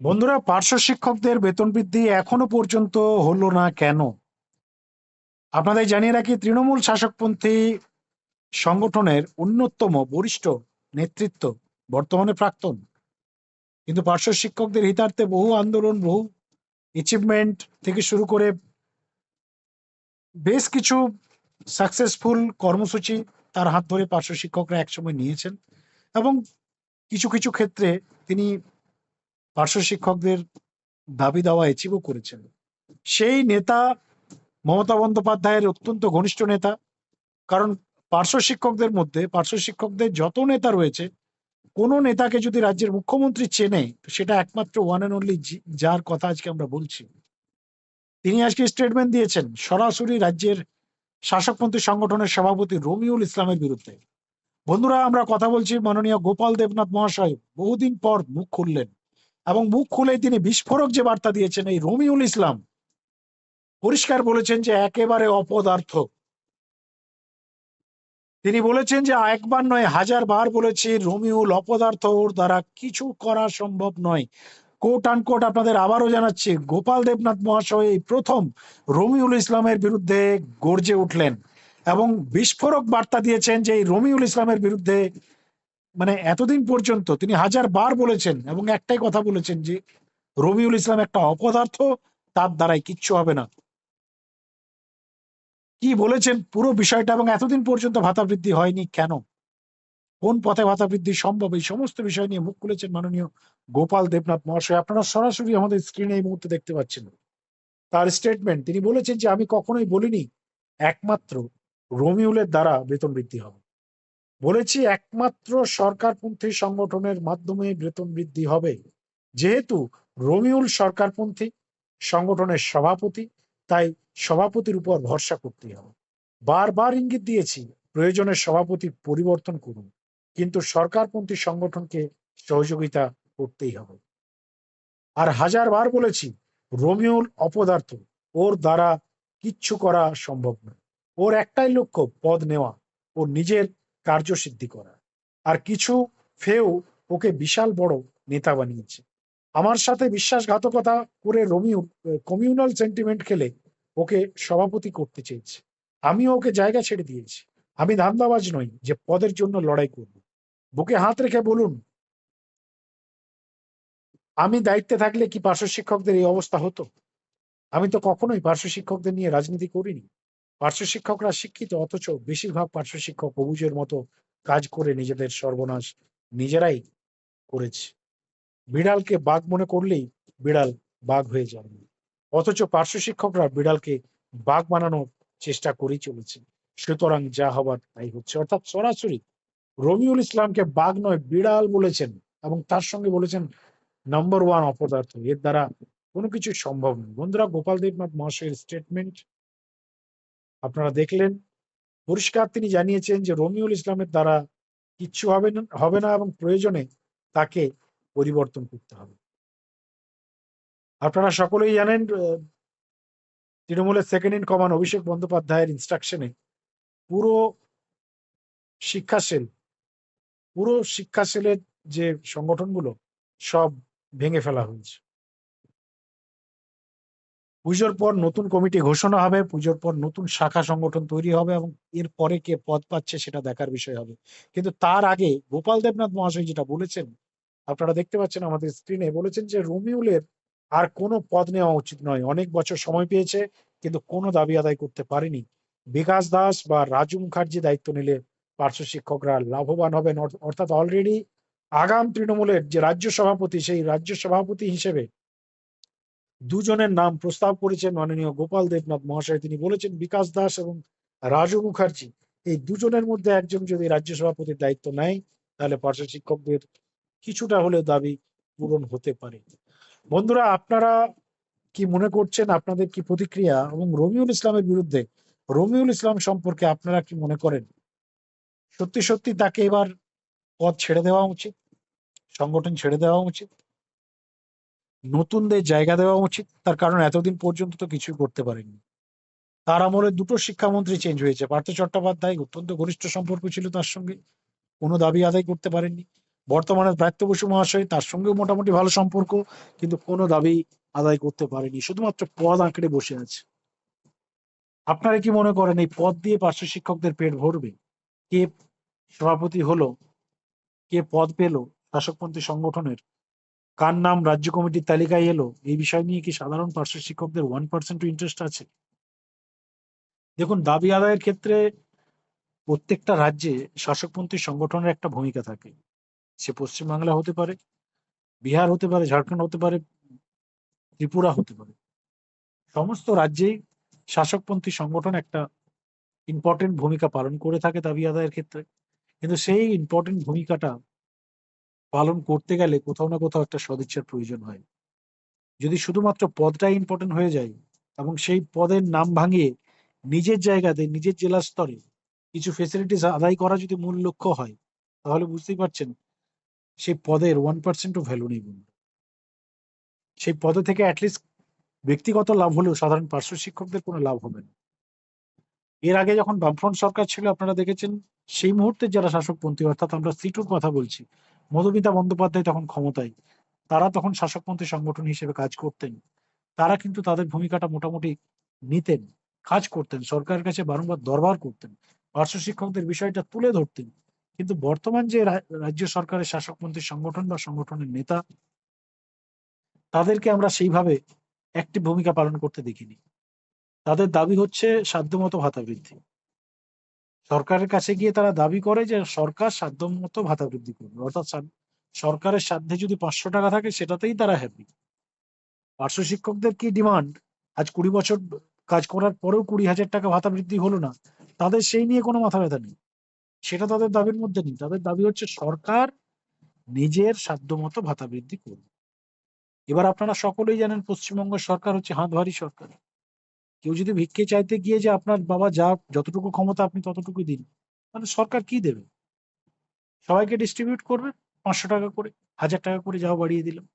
বন্ধুরা, পার্শ্ব শিক্ষকদের বেতন বৃদ্ধি এখনও পর্যন্ত হলো না কেন? আপনাদের জানিয়ে রাখি, তৃণমূল শাসকপন্থী সংগঠনের অন্যতম বরিষ্ঠ নেতৃত্ব বর্তমানে প্রাক্তন। কিন্তু পার্শ্ব শিক্ষকদের হিতার্থে বহু আন্দোলন, বহু অ্যাচিভমেন্ট থেকে শুরু করে বেশ কিছু সাকসেসফুল কর্মসূচি তার হাত ধরে পার্শ্ব শিক্ষকরা একসময় নিয়েছেন এবং কিছু কিছু ক্ষেত্রে তিনি পার্শ্ব শিক্ষকদের দাবি দাওয়া অ্যাচিভও করেছেন। সেই নেতা মমতা বন্দ্যোপাধ্যায়ের অত্যন্ত ঘনিষ্ঠ নেতা। কারণ পার্শ্ব শিক্ষকদের মধ্যে, পার্শ্ব শিক্ষকদের যত নেতা রয়েছে, কোনো নেতাকে যদি রাজ্যের মুখ্যমন্ত্রী চেনে সেটা একমাত্র ওয়ান অ্যান্ড অনলি যার কথা আজকে আমরা বলছি। তিনি আজকে স্টেটমেন্ট দিয়েছেন, সরাসরি রাজ্যের শাসকপন্থী সংগঠনের সভাপতি রবিউল ইসলামের বিরুদ্ধে। বন্ধুরা, আমরা কথা বলছি মাননীয় গোপাল দেবনাথ মহাশয়, বহুদিন পর মুখ খুললেন। এবং মুখ খুলে তিনি বিস্ফোরক যে বার্তা দিয়েছেন, এই রমিউল ইসলাম পরিষ্কার বলেছেন যে একেবারে অপদার্থ। তিনি বলেছেন যে একবার নয়, হাজার বার বলেছি, রমিউল অপদার্থ, ওর দ্বারা কিছু করা সম্ভব নয়। কোট আন কোট আপনাদের আবারও জানাচ্ছি, গোপাল দেবনাথ মহাশয় এই প্রথম রমিউল ইসলামের বিরুদ্ধে গর্জে উঠলেন এবং বিস্ফোরক বার্তা দিয়েছেন যে, এই রমিউল ইসলামের বিরুদ্ধে মানে এতদিন পর্যন্ত তিনি হাজার বার বলেছেন এবং একটাই কথা বলেছেন যে, রবিউল ইসলাম একটা অপদার্থ, তার দ্বারাই কিচ্ছু হবে না। কি বলেছেন পুরো বিষয়টা এবং এতদিন পর্যন্ত ভাতা বৃদ্ধি হয়নি কেন? কোন পথে ভাতা বৃদ্ধি সম্ভব? এই সমস্ত বিষয় নিয়ে মুখ খুলেছেন মাননীয় গোপাল দেবনাথ মহাশয়। আপনারা সরাসরি আমাদের স্ক্রিনে এই মুহূর্তে দেখতে পাচ্ছেন। তার স্টেটমেন্ট তিনি বলেছেন যে, আমি কখনোই বলিনি, একমাত্র রমিউলের দ্বারা বেতন বৃদ্ধি হবে। বলেছি একমাত্র সরকারপন্থী সংগঠনের মাধ্যমে বেতন বৃদ্ধি হবে। যেহেতু রমিউল সরকারপন্থী সংগঠনের সভাপতি, তাই সভাপতির উপর ভরসা করতে হবে। বারবার ইঙ্গিত দিয়েছি, প্রয়োজনে সভাপতি পরিবর্তন করুন, কিন্তু সরকারপন্থী সংগঠনকে সহযোগিতা করতেই হবে। আর হাজার বার বলেছি, রমিউল অপদার্থ, ওর দ্বারা কিচ্ছু করা সম্ভব নয়। ওর একটাই লক্ষ্য, পদ নেওয়া। ও নিজের কার্যসিদ্ধি করা। আর কিছু ফেও ওকে বিশাল বড় নেতা বানিয়েছে। আমার সাথে বিশ্বাসঘাতকতা করে রমিউ কমিউনাল সেন্টিমেন্ট খেলে ওকে সভাপতি করতে চেয়েছে। আমিও ওকে জায়গা ছেড়ে দিয়েছি। আমি ধান্দাবাজ নই যে পদের জন্য লড়াই করব। বুকে হাত রেখে বলুন, আমি দায়িত্বে থাকলে কি পার্শ্ব শিক্ষকদের এই অবস্থা হতো? আমি তো কখনোই পার্শ্ব শিক্ষকদের নিয়ে রাজনীতি করিনি। পার্শ্ব শিক্ষকরা শিক্ষিত, অথচ বেশিরভাগ পার্শ্ব শিক্ষক অবুজের মতো কাজ করে নিজেদের সর্বনাশ নিজেরাই করেছে। বিড়ালকে বাঘ মনে করলেই বিড়াল বাঘ হয়ে যাবে অথচ পার্শ্ব শিক্ষকরা বিড়ালকে বাঘ বানানোর চেষ্টা করেই চলেছে। সুতরাং যা হবার তাই হচ্ছে। অর্থাৎ সরাসরি রবিউল ইসলামকে বাঘ নয়, বিড়াল বলেছেন এবং তার সঙ্গে বলেছেন নম্বর ওয়ান অপদার্থ। এর দ্বারা কোনো কিছু সম্ভব নয়। বন্ধুরা, গোপাল দেবনাথ মহাশয়ের স্টেটমেন্ট আপনারা দেখলেন। পরিষ্কার তিনি জানিয়েছেন যে রমিউল ইসলামের দ্বারা কিচ্ছু হবে না হবে না এবং প্রয়োজনে তাকে পরিবর্তন করতে হবে। আপনারা সকলেই জানেন তৃণমূলের সেকেন্ড ইন কমান অভিষেক বন্দ্যোপাধ্যায়ের ইনস্ট্রাকশনে পুরো শিক্ষা সেল, পুরো শিক্ষা সেলের যে সংগঠনগুলো সব ভেঙে ফেলা হয়েছে। পুজোর পর নতুন কমিটি ঘোষণা হবে, পুজোর পর নতুন শাখা সংগঠন তৈরি হবে এবং এর পরে কে পদ পাচ্ছে সেটা দেখার বিষয় হবে। কিন্তু তার আগে গোপাল দেবনাথ মহাশয় যেটা বলেছেন, আপনারা দেখতে পাচ্ছেন আমাদের স্ক্রিনে বলেছেন যে রমিউলের আর কোনো পদ নেওয়া উচিত নয়। অনেক বছর সময় পেয়েছে, কিন্তু কোনো দাবি আদায় করতে পারেনি। বিকাশ দাস বা রাজু মুখার্জি দায়িত্ব নিলে পার্শ্ব শিক্ষকরা লাভবান হবেন, অর্থাৎ অলরেডি আগাম তৃণমূলের যে রাজ্য সভাপতি, সেই রাজ্য সভাপতি হিসেবে দুজনের নাম প্রস্তাব করেছেন মাননীয় গোপাল দেবনাথ মহাশয়। তিনি বলেছেন, বিকাশ দাস এবং রাজু মুখার্জি, এই দুজনের মধ্যে একজন যদি রাজ্য সভাপতির দায়িত্ব নেয়, তাহলে পার্শ্ব শিক্ষকদের কিছুটা হলেও দাবি পূরণ হতে পারে। বন্ধুরা, আপনারা কি মনে করছেন, আপনাদের কি প্রতিক্রিয়া? এবং রবিউল ইসলামের বিরুদ্ধে, রবিউল ইসলাম সম্পর্কে আপনারা কি মনে করেন? সত্যি সত্যি তাকে এবার পদ ছেড়ে দেওয়া উচিত, সংগঠন ছেড়ে দেওয়া উচিত। নতুনদের জায়গা দেওয়া উচিত। তার কারণ এতদিন পর্যন্ত তো কিছুই করতে পারেনি তার আমলে দুটো শিক্ষামন্ত্রী চেঞ্জ হয়েছে। পার্থ চট্টোপাধ্যায় অত্যন্ত ঘনিষ্ঠ সম্পর্ক ছিল তার সঙ্গে। কোনো দাবি আদায় করতে পারেননি। বর্তমানে ব্রাত্য বসু মহাশয় তার সঙ্গেও মোটামুটি ভালো সম্পর্ক, কিন্তু কোনো দাবি আদায় করতে পারেনি শুধুমাত্র পদ আঁকড়ে বসে আছে। আপনারা কি মনে করেন এই পদ দিয়ে পার্শ্ব শিক্ষকদের পেট ভরবে? কে সভাপতি হলো? কে পদ পেল? শাসকপন্থী সংগঠনের কার নাম রাজ্য কমিটির তালিকায় এলো? এই বিষয় নিয়ে কি সাধারণ পার্শ্ব শিক্ষকদের ওয়ান পার্সেন্ট ইন্টারেস্ট আছে? দেখুন, দাবি আদায়ের ক্ষেত্রে প্রত্যেকটা রাজ্যে শাসকপন্থী সংগঠনের একটা ভূমিকা থাকে। সে পশ্চিমবাংলা হতে পারে, বিহার হতে পারে, ঝাড়খণ্ড হতে পারে, ত্রিপুরা হতে পারে। সমস্ত রাজ্যেই শাসকপন্থী সংগঠন একটা ইম্পর্টেন্ট ভূমিকা পালন করে থাকে দাবি আদায়ের ক্ষেত্রে। কিন্তু সেই ইম্পর্টেন্ট ভূমিকাটা পালন করতে গেলে কোথাও না কোথাও একটা সদিচ্ছার প্রয়োজন হয়। যদি শুধুমাত্র পদটাই ইম্পর্টেন্ট হয়ে যায় এবং সেই পদের নাম ভাঙিয়ে নিজের জায়গাতে, নিজের জেলা স্তরে কিছু ফেসিলিটিস আদায় করা যদি মূল লক্ষ্য হয়, তাহলে বুঝতেই পারছেন সেই পদের ওয়ান পার্সেন্টও ভ্যালু নেই বন্ধু। সেই পদে থেকে অ্যাটলিস্ট ব্যক্তিগত লাভ হলেও সাধারণ পার্শ্ব শিক্ষকদের কোনো লাভ হবে না। এর আগে যখন বামফ্রন্ট সরকার ছিল, আপনারা দেখেছেন, সেই মুহূর্তে যারা শাসকপন্থী, অর্থাৎ আমরা সিটুর কথা বলছি মধুমিতা বন্দ্যোপাধ্যায় তখন ক্ষমতায়। তারা তখন শাসকপন্থী সংগঠন হিসেবে কাজ করতেন। তারা কিন্তু তাদের ভূমিকাটা মোটামুটি নিতেন, কাজ করতেন, সরকারের কাছে বারংবার দরবার করতেন, পার্শ্ব শিক্ষকদের বিষয়টা তুলে ধরতেন। কিন্তু বর্তমান যে রাজ্য সরকারের শাসকপন্থী সংগঠন বা সংগঠনের নেতা, তাদেরকে আমরা সেইভাবে একটি ভূমিকা পালন করতে দেখিনি। তাদের দাবি হচ্ছে সাধ্যমতো ভাতা বৃদ্ধি। সরকারের কাছে গিয়ে তারা দাবি করে যে সরকার সাধ্যমতো ভাতা বৃদ্ধি করবে। অর্থাৎ সরকারের সাধ্যে যদি পাঁচশো টাকা থাকে, সেটাতেই তারা হ্যাপি পার্শ্ব শিক্ষকদের কি ডিমান্ড আজ কুড়ি বছর কাজ করার পরেও কুড়ি হাজার টাকা ভাতা বৃদ্ধি হলো না। তাদের সেই নিয়ে কোনো মাথা ব্যথা নেই। সেটা তাদের দাবির মধ্যে নেই। তাদের দাবি হচ্ছে সরকার নিজের সাধ্যমতো ভাতা বৃদ্ধি করবে। এবার আপনারা সকলেই জানেন, পশ্চিমবঙ্গ সরকার হচ্ছে হাত ভারী সরকার। কেউ যদি ভিক্ষে চাইতে গিয়ে যে আপনার বাবা যা, যতটুকু ক্ষমতা আপনি ততটুকু দিন, তাহলে সরকার কি দেবে? সবাইকে ডিস্ট্রিবিউট করবে, পাঁচশো টাকা করে, হাজার টাকা করে যাও বাড়িয়ে দিলাম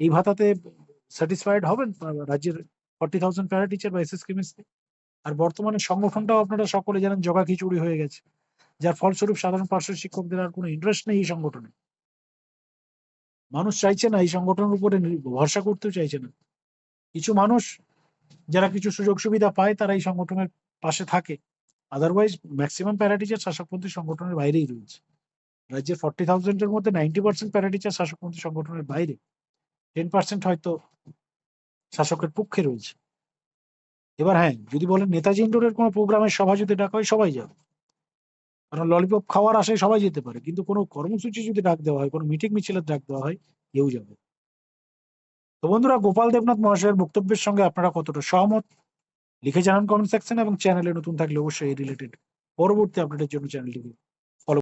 এই ভাতাতে স্যাটিসফাইড হবেন রাজ্যের ফর্টি থাউজেন্ড প্যারা টিচার বা এসএস কেমিস্ট্রি আর বর্তমানে সংগঠনটাও আপনারা সকলে জানেন জগা খিচুড়ি হয়ে গেছে। যার ফলস্বরূপ সাধারণ পার্শ্ব শিক্ষকদের আর কোনো ইন্টারেস্ট নেই এই সংগঠনে। মানুষ চাইছে না এই সংগঠনের উপরে ভরসা করতেও চাইছে না। কিছু মানুষ যারা কিছু সুযোগ সুবিধা পায়, তারা এই সংগঠনের পাশে থাকে। আদারওয়াইজ ম্যাক্সিমাম প্যারাটিচার শাসকপন্থী সংগঠনের বাইরেই রয়েছে। রাজ্যের ফর্টি থাউজেন্ডের মধ্যে নাইনটি পার্সেন্ট প্যারাটিচার শাসকপন্থী সংগঠনের বাইরে। টেন পার্সেন্ট হয়তো শাসকের পক্ষে রয়েছে। এবার হ্যাঁ যদি বলেন নেতাজি ইন্ডোরের কোনো প্রোগ্রামের সভা যদি ডাকা হয়, সবাই যাবে। কারণ ললিপপ খাওয়ার আশায় সবাই যেতে পারে। কিন্তু কোনো কর্মসূচি যদি ডাক দেওয়া হয়, কোনো মিটিং মিছিলের ডাক দেওয়া হয়, কেউ যাবে। তো বন্ধুরা, গোপাল দেবনাথ মহাশয়ের বক্তব্যের সঙ্গে আপনারা কতটা সহমত? লিখে জানান কমেন্ট সেকশন এবং চ্যানেলে নতুন থাকলে অবশ্যই রিলেটেড পরবর্তী আপডেটের জন্য চ্যানেলটিকে